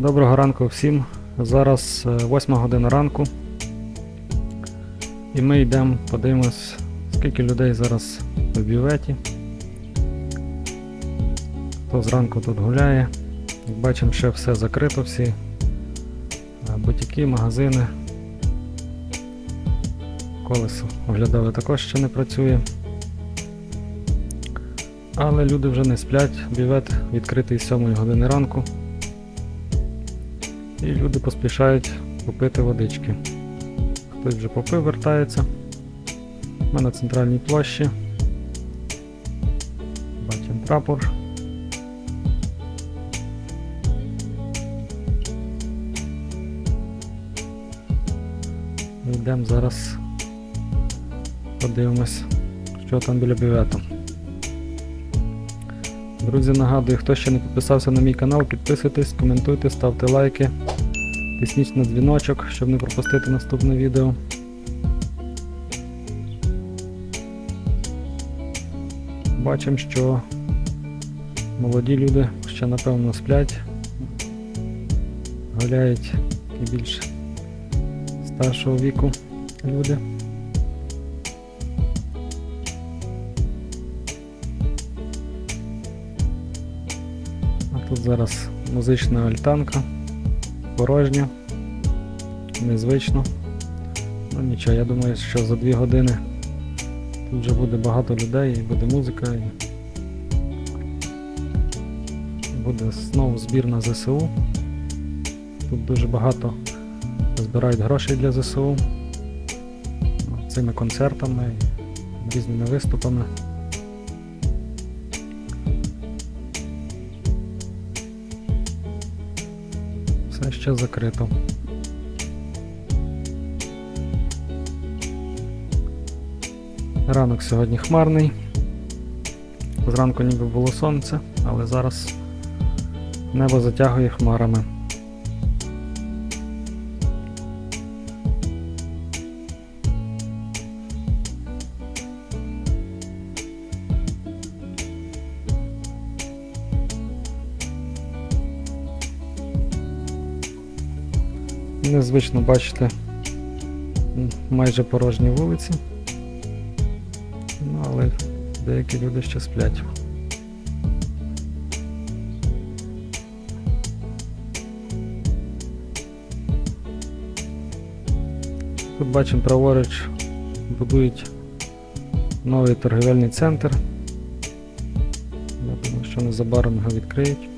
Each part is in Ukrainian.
Доброго ранку всім. Зараз 8 година ранку. І ми йдемо, подивимось, скільки людей зараз в бюветі. Хто зранку тут гуляє. Як бачимо, ще все закрито, всі е, бутіки, магазини. Колесо оглядали також ще не працює. Але люди вже не сплять, бювет відкритий з 7 години ранку. І люди поспішають попити водички. Хтось вже попив, вертається. Ми на центральній площі. Бачимо прапор. Йдемо зараз. Подивимось, що там біля бювету. Друзі, нагадую, хто ще не підписався на мій канал, підписуйтесь, коментуйте, ставте лайки, тисніть на дзвіночок, щоб не пропустити наступне відео. Бачимо, що молоді люди ще напевно сплять, гуляють і більш старшого віку люди. А тут зараз музична альтанка, порожня, незвично. Ну нічого, я думаю, що за дві години тут вже буде багато людей, і буде музика, і буде знову збір на ЗСУ. Тут дуже багато збирають грошей для ЗСУ цими концертами, різними виступами. Все ще закрито. Ранок сьогодні хмарний. Зранку ніби було сонце, але зараз небо затягує хмарами. Незвично бачити майже порожні вулиці. Ну, але деякі люди ще сплять. Тут бачимо праворуч будують новий торгівельний центр. Я думаю, що незабаром його відкриють.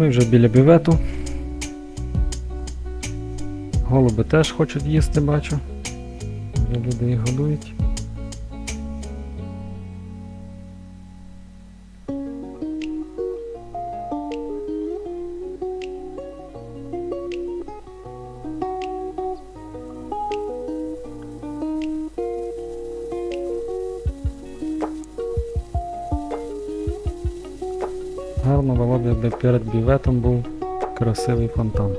Ми вже біля бювету. Голуби теж хочуть їсти, бачу. Люди їх годують. Гарно було якби перед бюветом був красивий фонтан.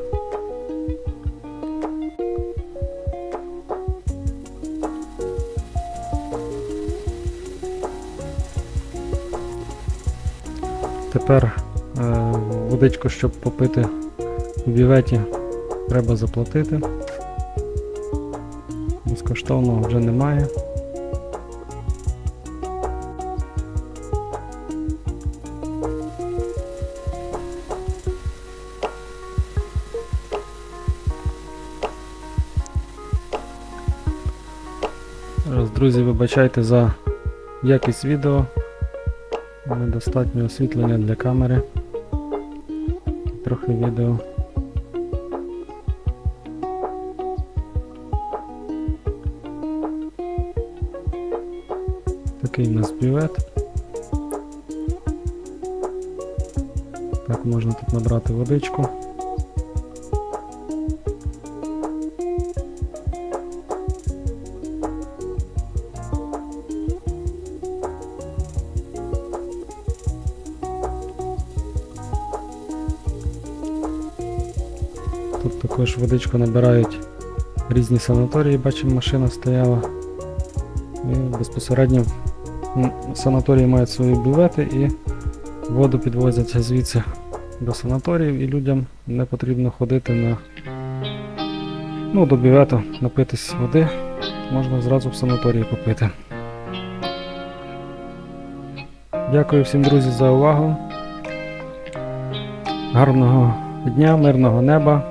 Тепер е, водичку, щоб попити в бюветі, треба заплатити. Безкоштовного вже немає. Друзі, вибачайте за якість відео. Недостатньо освітлення для камери. Трохи відео. Такий у нас бювет. Так, можна тут набрати водичку. Тут також водичку набирають різні санаторії, бачимо, машина стояла. І безпосередньо санаторії мають свої бювети і воду підвозять звідси до санаторіїв, і людям не потрібно ходити на ну, до бювету напитись води, можна зразу в санаторії попити. Дякую всім друзі за увагу. Гарного дня, мирного неба